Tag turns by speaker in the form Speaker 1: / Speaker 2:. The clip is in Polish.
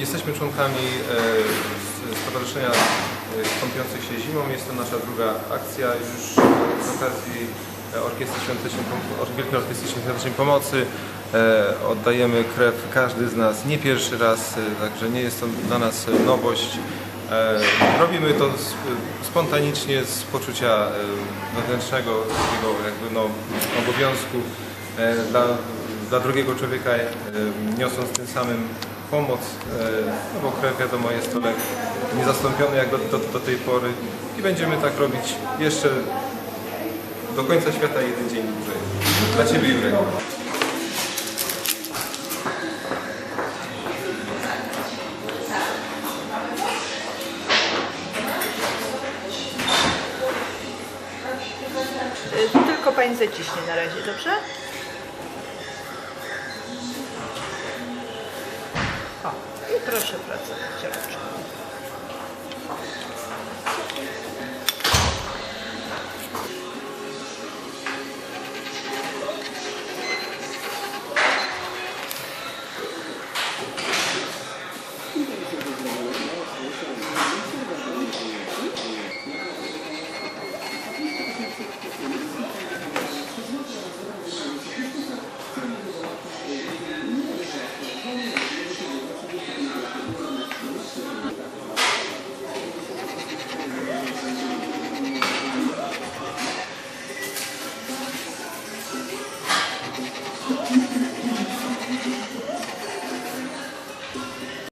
Speaker 1: Jesteśmy członkami e, Stowarzyszenia e, Kąpiących się Zimą. Jest to nasza druga akcja już z okazji e, Orkiestry Świątecznej, Wielkiej Orkiestry Świątecznej Pomocy. Oddajemy krew każdy z nas, nie pierwszy raz, także nie jest to dla nas nowość. Robimy to spontanicznie z poczucia wewnętrznego takiego jakby no, obowiązku dla, dla drugiego człowieka, niosąc tym samym pomoc, e, bo krew wiadomo jest to lek niezastąpiony jak do, do, do tej pory i będziemy tak robić jeszcze do końca świata jeden dzień dłużej. Dla Ciebie Jurek.
Speaker 2: Y, Tylko pani zaciśnie na razie, dobrze? O, i proszę pracować.